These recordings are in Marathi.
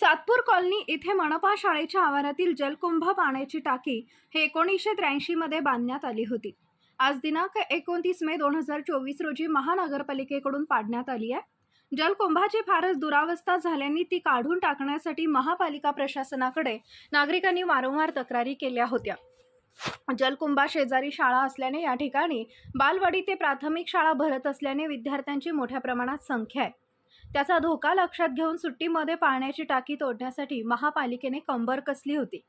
सातपूर कॉलनी इथे मनपा शाळेच्या आवारातील जलकुंभ पाण्याची टाकी हे एकोणीसशे त्र्याऐंशीमध्ये बांधण्यात आली होती. आज दिनांक एकोणतीस मे दोन हजार चोवीस रोजी महानगरपालिकेकडून पाडण्यात आली आहे. जलकुंभाची फारच दुरावस्था झाल्याने ती काढून टाकण्यासाठी महापालिका प्रशासनाकडे नागरिकांनी वारंवार तक्रारी केल्या होत्या. जलकुंभा शेजारी शाळा असल्याने या ठिकाणी बालवाडी ते प्राथमिक शाळा भरत असल्याने विद्यार्थ्यांची मोठ्या प्रमाणात संख्या आहे. त्याचा धोका लक्षात घेऊन सुट्टीमध्ये पाण्याची टाकी तोडण्यासाठी महापालिकेने कंबर कसली होती.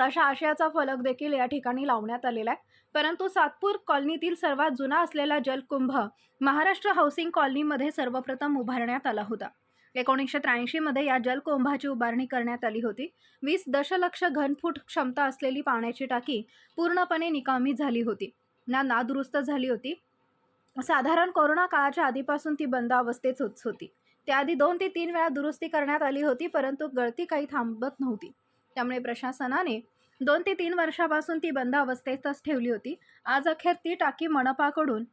तशा आशयाचा फलक देखील या ठिकाणी लावण्यात आलेला आहे. परंतु सातपूर कॉलनीतील सर्वात जुना असलेला जलकुंभ महाराष्ट्र हाऊसिंग कॉलनीमध्ये सर्वप्रथम उभारण्यात आला होता. एकोणीसशे त्र्याऐंशीमध्ये या जलकुंभाची उभारणी करण्यात आली होती. वीस दशलक्ष घनफूट क्षमता असलेली पाण्याची टाकी पूर्णपणे निकामी झाली होती. ना नादुरुस्त झाली होती. साधारण कोरोना काळाच्या आधीपासून ती बंद अवस्थेत होत होती. त्याआधी दोन ते तीन वेळा दुरुस्ती करण्यात आली होती परंतु गळती काही थांबत नव्हती. त्यामुळे प्रशासनाने दोन ते तीन वर्षापासून ती बंद अवस्थेतच ठेवली होती. आज अखेर ती टाकी मनपाकडून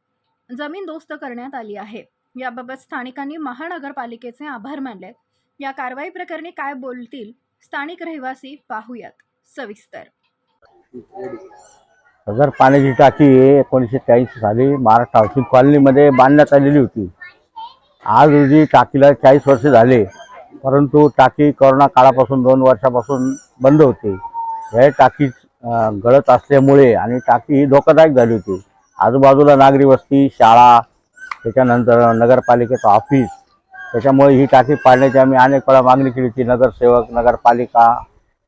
जमीन दोस्त करण्यात आली आहे. याबाबत स्थानिकांनी महानगरपालिकेचे आभार मानले या कारवाई प्रकरणी काय बोलतील स्थानिक रहिवासी पाहूयात. सविस्तर. सदर पाण्याची टाकी एकोणीसशे त्र्याऐंशी साली महाराष्ट्र हाऊसिंग कॉलनीमध्ये बांधण्यात आलेली होती. आज रोजी टाकीला चाळीस वर्ष झाले परंतु टाकी कोरोना काळापासून दोन वर्षापासून बंद होती. हे टाकी गळत असल्यामुळे आणि टाकी ही धोकादायक झाली होती. आजूबाजूला नागरी वस्ती शाळा त्याच्यानंतर नगरपालिकेचं ऑफिस त्याच्यामुळे ही टाकी पाडण्याची आम्ही अनेक वेळा मागणी केली होती. नगरसेवक नगरपालिका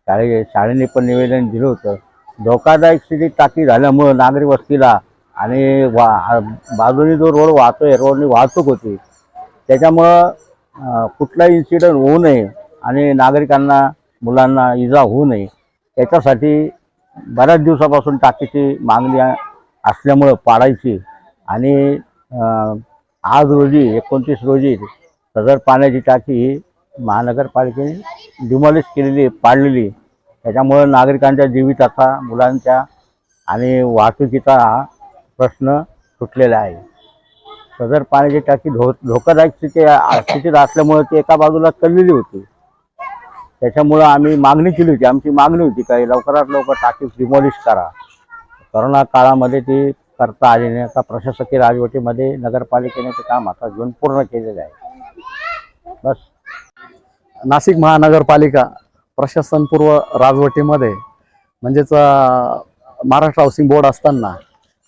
शाळे शाळेने पण निवेदन दिलं होतं. धोकादायक स्थितीत टाकी झाल्यामुळं नागरी वस्तीला आणि वा बाजूने जो रोड वाहतोय रोडनी वाहतूक होती त्याच्यामुळं कुठलाही इन्सिडेंट होऊ नये आणि नागरिकांना मुलांना इजा होऊ नये. याच्यासाठी बऱ्याच दिवसापासून टाकीची मागणी असल्यामुळं पाडायची आणि आज रोजी एकोणतीस रोजी सदर पाण्याची टाकी ही महानगरपालिकेने डिमॉलिश केलेली पाडलेली. त्याच्यामुळं नागरिकांच्या जीविताचा मुलांच्या आणि वाहतुकीचा हा प्रश्न सुटलेला आहे. सदर पाण्याची टाकी धो धोकादायक स्थिती स्थितीत असल्यामुळं ती एका बाजूला कललेली होती. त्याच्यामुळं आम्ही मागणी केली होती आमची मागणी होती काही लवकरात लवकर टाकी डिमॉलिश करा. करोना काळामध्ये ती करता आली नाही आता प्रशासकीय राजवटीमध्ये नगरपालिकेने ते काम आता घेऊन पूर्ण केलेलं आहे. बस. नाशिक महानगरपालिका प्रशासनपूर्व राजवटीमध्ये म्हणजेच महाराष्ट्र हाऊसिंग बोर्ड असताना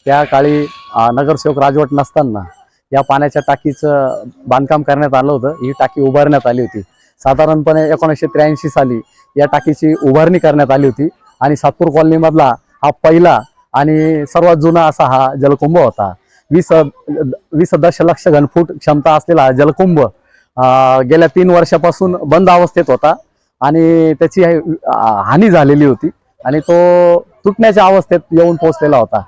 त्या काळी नगरसेवक राजवट नसताना या पाण्याच्या टाकीचं बांधकाम करण्यात आलं होतं. ही टाकी उभारण्यात आली होती. साधारणपणे एकोणीसशे त्र्याऐंशी साली या टाकीची उभारणी करण्यात आली होती आणि सातपूर कॉलनीमधला हा पहिला आणि सर्वात जुना असा हा जलकुंभ होता. वीस वीस दशलक्ष घनफूट क्षमता असलेला जलकुंभ गेल्या तीन वर्षापासून बंद अवस्थेत होता. आणि त्याची हानी झालेली होती. आणि तो तुटण्याच्या अवस्थेत येऊन पोहोचलेला होता.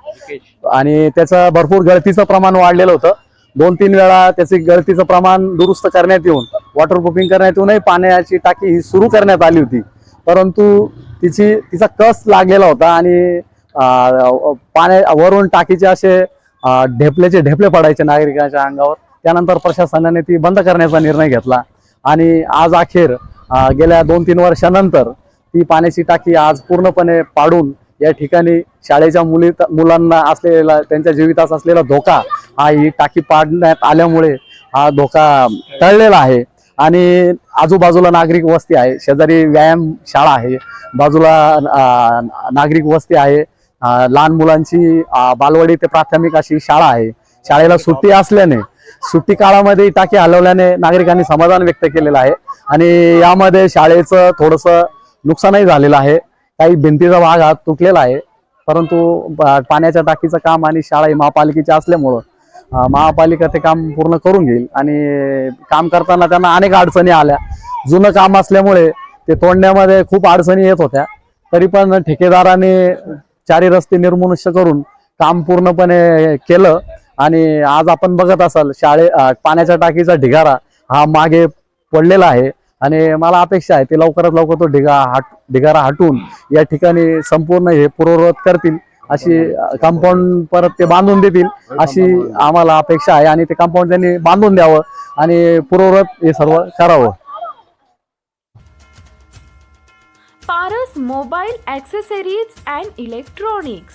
आणि त्याचं भरपूर गळतीचं प्रमाण वाढलेलं होतं. दोन तीन वेळा त्याचे गळतीचं प्रमाण दुरुस्त करण्यात येऊन वॉटरप्रूफिंग करण्यात येऊनही पाण्याची टाकी ही सुरू करण्यात आली होती. परंतु तिची तिचा कस लागलेला होता आणि पाण्या वरून टाकीचे असे ढेपल्याचे ढेपलेचे ढेपले पडायचे नागरिकांच्या अंगावर. त्यानंतर प्रशासनाने ती बंद करण्याचा निर्णय घेतला. आणि आज अखेर गेल्या दोन तीन वर्षानंतर ती पाण्याची टाकी आज पूर्णपणे पाडून या ठिकाणी शाळेच्या मुली मुलांना असलेला त्यांच्या जीवितास असलेला धोका हा ही टाकी पाडण्यात आल्यामुळे हा धोका टळलेला आहे. आणि आजूबाजूला नागरिक वस्ती आहे. शेजारी व्यायाम शाळा आहे. बाजूला नागरिक वस्ती आहे. लहान मुलांची बालवाडी ते प्राथमिक अशी शाळा आहे. शाळेला सुट्टी असल्याने सुट्टी काळामध्ये टाकी हलवल्याने नागरिकांनी समाधान व्यक्त केलेलं आहे. आणि यामध्ये शाळेचं थोडस नुकसानही झालेलं आहे. काही भिंतीचा भाग हा तुटलेला आहे. परंतु पाण्याच्या टाकीचं काम आणि शाळा ही महापालिकेची असल्यामुळं महापालिका ते काम पूर्ण करून घेईल. आणि काम करताना त्यांना अनेक अडचणी आल्या. जुनं काम असल्यामुळे ते तोडण्यामध्ये खूप अडचणी येत होत्या. तरी पण ठेकेदाराने चारी रस्ते निर्मनुष्य करून काम पूर्णपणे केलं. आणि आज आपण बघत असाल शाळे पाण्याच्या टाकीचा ढिगारा हा मागे पडलेला आहे. आणि मला अपेक्षा आहे ते लवकरात लवकर तो ढिगा हट ढिगारा हटवून या ठिकाणी संपूर्ण हे पूर्ववत करतील. अशी कंपाऊंड परत ते बांधून देतील अशी आम्हाला अपेक्षा आहे आणि ते कंपाऊंड त्यांनी बांधून द्यावं आणि पूर्ववत हे सर्व करावं. Paras mobile accessories and electronics.